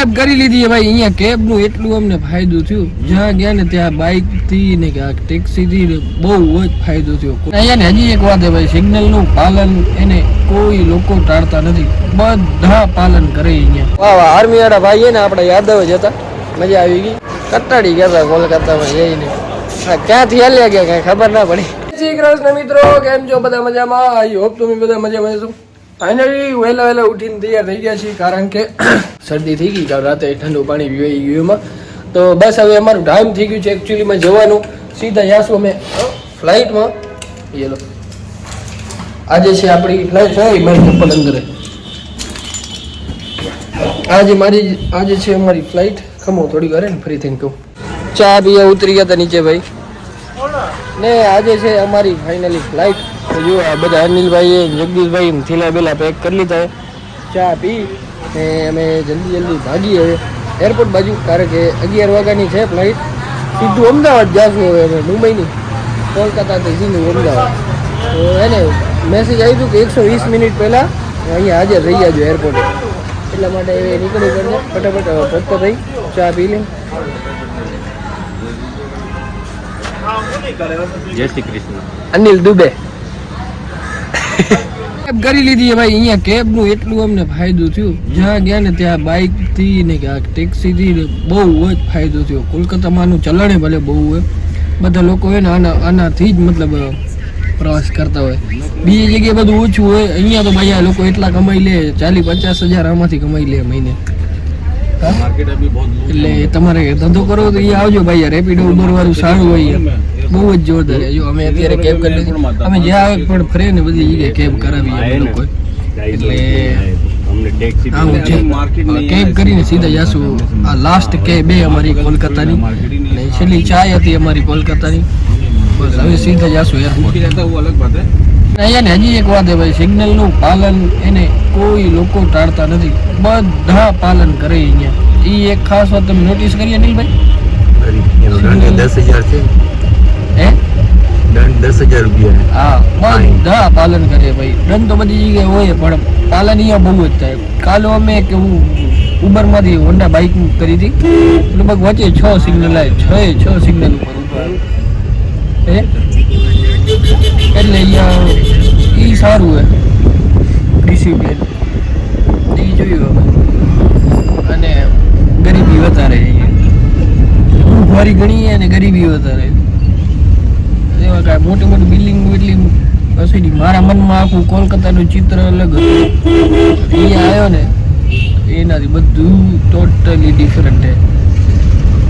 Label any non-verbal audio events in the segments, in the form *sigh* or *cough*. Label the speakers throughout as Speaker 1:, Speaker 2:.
Speaker 1: Cab કરી લીધી ભાઈ અહીંયા કેબનું એટલું અમને ફાયદો થયો. જ્યાં ગયા ને ત્યાં બાઇકથી ને કે ટેક્સી થી ને બહુ જ ફાયદો થયો. અહીંયા ને હજી એક વાત ભાઈ સિગ્નલનું પાલન એને કોઈ લોકો ટાળતા નથી. બધા પાલન કરે અહીંયા. વાહ વાહ આર્મી વાળા ભાઈ ને આપણા યાદવ જ હતા. મજા આવી ગઈ. કટાડી ગયા હતા કોલકાતામાં જઈને. ક્યાંથી હાલ્યા ગયા કઈ ખબર ના પડી. શ્રી કૃષ્ણ મિત્રો કેમ છો? બધા મજામાં? આઈ હોપ તમે બધા મજામાં છો ફાઇનલી વહેલા વહેલા ઉઠીને તૈયાર થઈ ગયા છીએ, કારણ કે *coughs* શરદી થઈ ગઈ રાતે ઠંડુ પાણી પીવાઈ ગયું તો બસ હવે અમારું ટાઈમ થઈ ગયું છે એકચ્યુઅલીમાં જવાનું. સીધા જાશું અમે ફ્લાઇટમાં એ આજે છે આપણી ફ્લાઇટ છે મારી ચપ્પલ અંદર. આજે મારી, આજે છે અમારી ફ્લાઇટ ખમો થોડી વાર ને ફરી થઈને કહું. ચા પીવા ઉતરી ગયા હતા નીચે ભાઈ. ને આજે છે અમારી ફાઇનલી ફ્લાઇટ જો આ બધા અનિલભાઈ જગદીશભાઈ થેલા બેલા પેક કરી લીધા ચા પી ને અમે જલ્દી જલ્દી ભાગી હવે. એરપોર્ટ બાજુ કારણ કે અગિયાર વાગ્યાની છે ફ્લાઇટ સીધું અમદાવાદ જાશું હવે અમે મુંબઈની. કોલકાતાથી સીધું અમદાવાદ. તો એને મેસેજ આવ્યું હતું કે એકસો વીસ મિનિટ પહેલાં અહીંયા હાજર રહી જાજો એરપોર્ટે એટલા માટે એ નીકળી પડશે ફટાફટ થઈ ચા પી લે.
Speaker 2: જય શ્રી કૃષ્ણ.
Speaker 1: અનિલ દુબે. કેબ કરી લીધી ભાઈ, અહીંયા કેબનું એટલું અમને ફાયદો થયો. જ્યાં ગયા ને ત્યાં બાઇકથી ને ટેક્સી થી બહુ જ ફાયદો થયો. કોલકાતામાં આનું ચલણ ભલે બહુ હોય. બધા લોકો હોય ને આના આનાથી જ મતલબ પ્રવાસ કરતા હોય. બીજી જગ્યાએ બધું ઓછું હોય. અહીંયા તો ભાઈ આ લોકો એટલા કમાઈ લે, ચાલીસ પચાસ હજાર આમાંથી કમાઈ લે મહિને હા?
Speaker 2: માર્કેટ અભી બહુ
Speaker 1: એટલે તમારે ધંધો કરો તો એ આવજો ભાઈ રેપિડો ઉબર વાળું સારું હોય બહુ જ જોરદાર. જો અમે અત્યારે કેબ કરી લીધી. અમે જ્યાં આવે પણ ફરે ને બધી જગ્યાએ કેબ કરાવી અમે લોકો એટલે કેબ કરીને સીધા જાશું. આ લાસ્ટ કેબ બે અમારી કોલકાતાની. ને છેલ્લી ચાય હતી અમારી કોલકાતાની. બસ હવે સીધા જાશું એરપોર્ટ અહીંયા હજી એક વાત ભાઈ સિગ્નલનું પાલન એને કોઈ લોકો ટાળતા નથી. બધા પાલન કરે અહીંયા. એ એક ખાસ વાત તમે નોટિસ કરી અનિલભાઈ?
Speaker 2: દસ હજાર છે.
Speaker 1: હે?
Speaker 2: દંડ દસ હજાર રૂપિયા.
Speaker 1: હા બધા પાલન કરે ભાઈ. દંડ તો બધી જગ્યાએ હોય પણ પાલન અહીંયા બહુ જ થાય. કાલે અમે કે હું ઉબરમાંથી હોન્ડા બાઇક કરી હતી. લગભગ વચ્ચે છ સિગ્નલ આવે છ એ છ સિગ્નલ ઉપર ઊભા. હે? એટલે અહીંયા એ સારું હે ડિસિપ્લિન એ જોયું હવે. અને ગરીબી વધારે અહીંયા. મોંઘવારી ઘણી અને ગરીબી વધારે એવા કાંઈ મોટી મોટી બિલ્ડિંગ એટલી વસેલી મારા મનમાં આખું કોલકાતાનું ચિત્ર અલગ હતું. અહીંયા આવ્યો ને એનાથી બધું ટોટલી ડિફરન્ટ છે.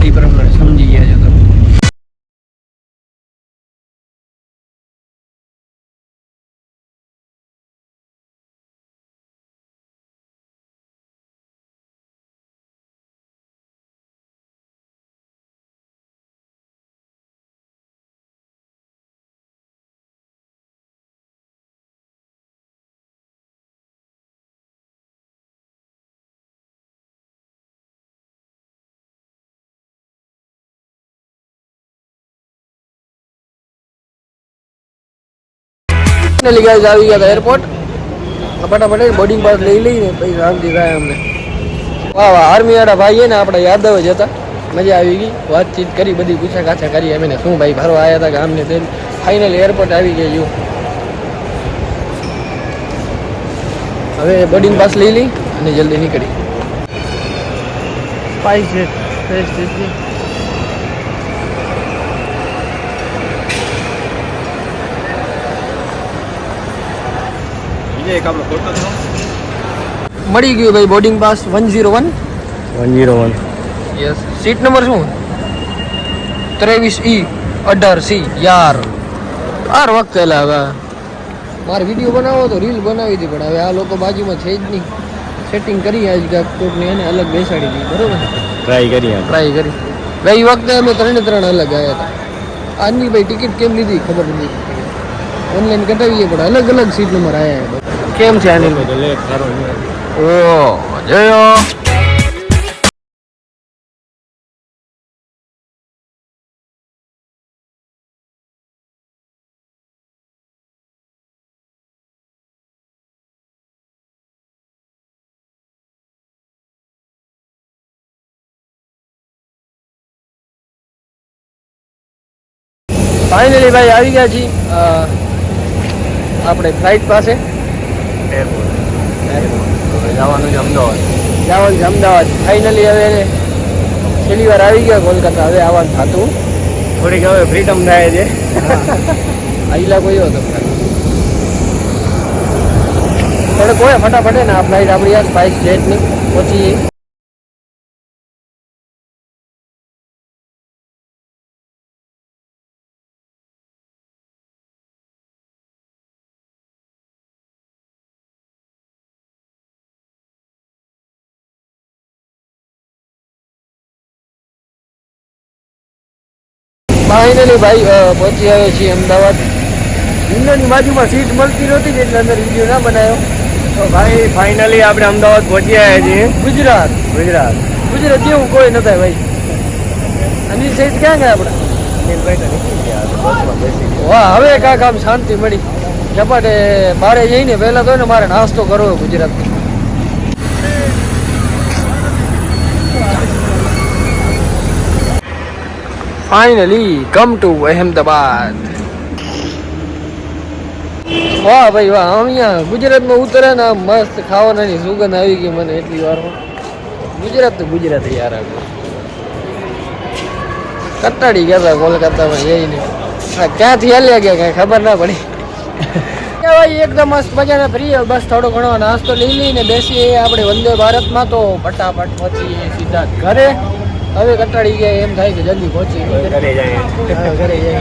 Speaker 1: એ પ્રમાણે સમજી ગયા છો તમે. ફાઇનલી ગાઈઝ આવી ગયા એરપોર્ટ ફટાફટ બોર્ડિંગ પાસ લઈ લઈને પછી શાંતિ થાય અમને. વાહ વાહ આર્મી વાળા ભાઈ ને આપણે યાદવ જ હતા. મજા આવી ગઈ. વાતચીત કરી, બધી પૂછા કાછા કરી અમે શું ભાઈ, ફરવા આવ્યા હતા ગામને તેમ ફાઇનલી એરપોર્ટ આવી ગયું. હવે બોર્ડિંગ પાસ લઈ લઈ અને જલ્દી નીકળી. પૈસે
Speaker 2: બીજા એક આપણે કોલકાતા
Speaker 1: મળી ગયું ભાઈ boarding pass one zero one?
Speaker 2: One zero one.
Speaker 1: Yes seat number શું? ત્રેવીસ ઈ અઢાર સી યાર. આર વખત એલા હવે. મારે વીડિયો બનાવો તો રીલ બનાવી હતી પણ હવે આ લોકો બાજુમાં છે જ નહીં. સેટિંગ કરી આજ કોકને એને અલગ બેસાડી દીધી બરોબર?
Speaker 2: ટ્રાય કરી આ
Speaker 1: ટ્રાય કરી. ગઈ વખતે અમે ત્રણે ત્રણ અલગ આવ્યા હતા. આની ભાઈ ટિકિટ કેમ લીધી ખબર નથી. ઓનલાઈન કટાવીએ પણ અલગ અલગ સીટ નંબર આવ્યા કેમ છે
Speaker 2: અનિલ?
Speaker 1: ઓ જયો ફાઇનલી ભાઈ આવી ગયા છીએ. આપણે ફ્લાઇટ પાસે.
Speaker 2: જવાનું છે અમદાવાદ.
Speaker 1: જવાનું છે અમદાવાદ ફાઇનલી હવે છેલ્લી વાર આવી ગયા કોલકાતા. હવે આવવાનું થતું.
Speaker 2: થોડીક હવે ફ્રીડમ થાય છે.
Speaker 1: આઈલા કોઈ હતો. થોડે કોઈ ફટાફટ ને આ ફ્લાઇટ આપણી આ સ્પાઇસ જેટની પહોંચી ફાઇનલી ભાઈ પહોંચી આવ્યો છીએ અમદાવાદ. વિન્ડોની બાજુમાં સીટ મળતી નહોતી એટલે અંદર વીડિયો ના બનાવ્યો.
Speaker 2: તો ભાઈ ફાઇનલી આપણે અમદાવાદ પહોંચી આવ્યા છીએ.
Speaker 1: ગુજરાત.
Speaker 2: ગુજરાત.
Speaker 1: ગુજરાત જેવું કોઈ નતા ભાઈ. અનિલ સાઈડ ક્યાં ગયા આપણે? વાહ હવે કાંક આમ શાંતિ મળી. ઝપાટે બારે જઈને પહેલાં તો ને મારે નાસ્તો કરવો ગુજરાતનો ફાઇનલી કમ ટુ અહેમદાબાદ વાહ ભાઈ વાહ અહીંયા ગુજરાતમાં ઉતરે ને મસ્ત ખાવાનાની સુગંધ આવી ગઈ મને એટલી વારમાં. ગુજરાત તો ગુજરાત યાર કટાડી ગયા હતા કોલકાતામાં જઈને. ક્યાંથી હાલ્યા ગયા કાંઈ ખબર ના પડી. *laughs* ભાઈ એકદમ મસ્ત મજાના ફ્રી બસ થોડો ઘણો નાસ્તો લઈ લઈને બેસીએ. આપણે વંદે ભારતમાં તો ફટાફટ પહોંચીએ સીધા ઘરે. હવે કંટાળી ગયા એમ થાય કે જલ્દી પહોંચી
Speaker 2: ઘરે જાય.
Speaker 1: ઘરે જઈએ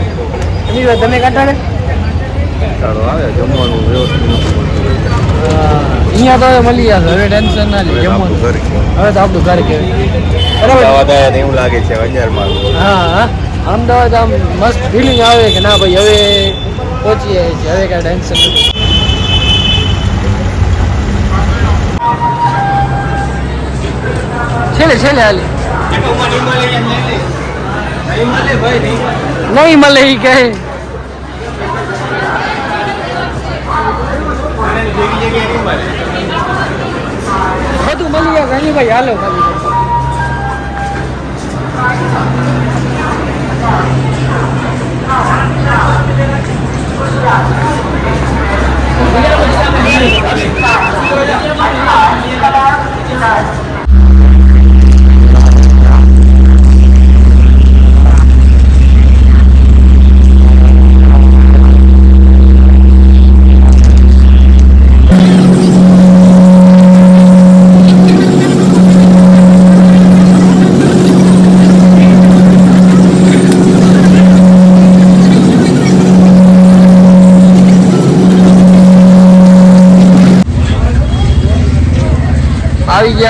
Speaker 1: અનિલભાઈ તમે કંટાળે?
Speaker 2: સારું આવે જમવાનું વ્યવસ્થિત
Speaker 1: અહીંયા તો હવે મળી જશે હવે ટેન્શન ના લે જમવાનું. હવે તો આપણું ઘર કહેવાય
Speaker 2: અમદાવાદ આવ્યા એવું લાગે છે હજારમાં
Speaker 1: હા હા. અમદાવાદ આમ મસ્ત ફિલિંગ આવે કે ના ભાઈ હવે પહોંચી જાય છે હવે કાંઈ ટેન્શન નથી. છેલ્લે છેલ્લે હાલે. નહીં મળે એ કહે બધું મળી જાય ઘણી ભાઈ હાલો ખાલી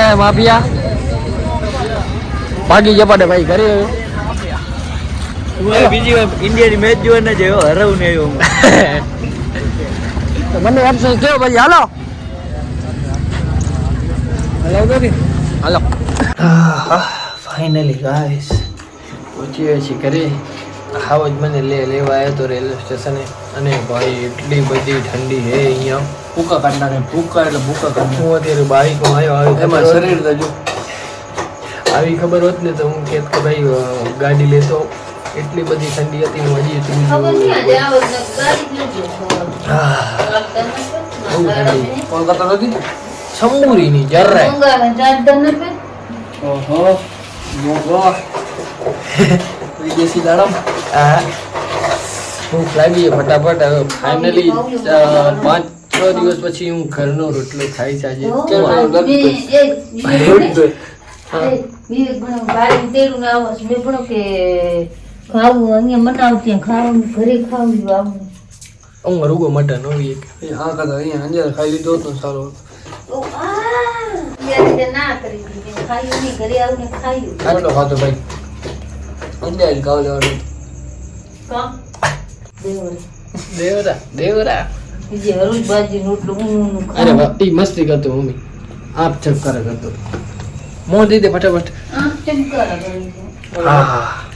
Speaker 1: ગયા માફિયા. ભાગી જપાડે ભાઈ ઘરે
Speaker 2: બીજી વાર ઇન્ડિયાની મેચ જોવાને જેવો હરવું ને એવું
Speaker 1: મને ઓપ્શન કેવો ભાઈ હાલો? હાલો હાલો. ફાઇનલી ગાઈસ પહોંચી ગયા છીએ ઘરે. હાવ જ મને લે લેવા આવ્યો તો રેલવે સ્ટેશને. અને ભાઈ એટલી બધી ઠંડી હે અહીંયા.
Speaker 3: ભૂકા કાઢનારે ભૂકા એટલે ભૂકા કાઢ
Speaker 1: હું અત્યારે બાઈકમાં આવ્યો આવી
Speaker 3: એમાં શરીર તો
Speaker 1: આવી ખબર હોત ને તો હું કહેત કે ભાઈ ગાડી લેતો. એટલી બધી ઠંડી હતી હું. હજી
Speaker 4: ને
Speaker 1: ઠંડી.
Speaker 3: કોલકાતા નથી
Speaker 1: છમુરીની જરાય.
Speaker 3: ઓહો મોગો *laughs* વિદેશી દાડમ.
Speaker 1: આ ભૂખ લાગી ફટાફટ. હવે ફાઇનલી પાંચ છ દિવસ પછી હું ઘરનો રોટલો ખાઈ આજે
Speaker 4: હો,
Speaker 1: રૂગો મટન
Speaker 3: હોય હા કાકા અહીંયા અંજાર ખાઈ લીધો સારો
Speaker 4: તો આ બે ના કરી. ખાયું ઘરે આવીને ખાયું.
Speaker 3: આટલો ખાતો ભાઈ? અંજાર ખાવ જવાનું?
Speaker 4: કાં? દેવરે.
Speaker 1: દેવરા
Speaker 4: બીજે અરુણભાજી નું ઊનું
Speaker 1: અરે વાહ ઈ મસ્તી કરતો મમ્મી. આપ ચક્કર કરતો. મોં દઈ દે ફટાફટ
Speaker 4: ચમકારા.
Speaker 1: હા.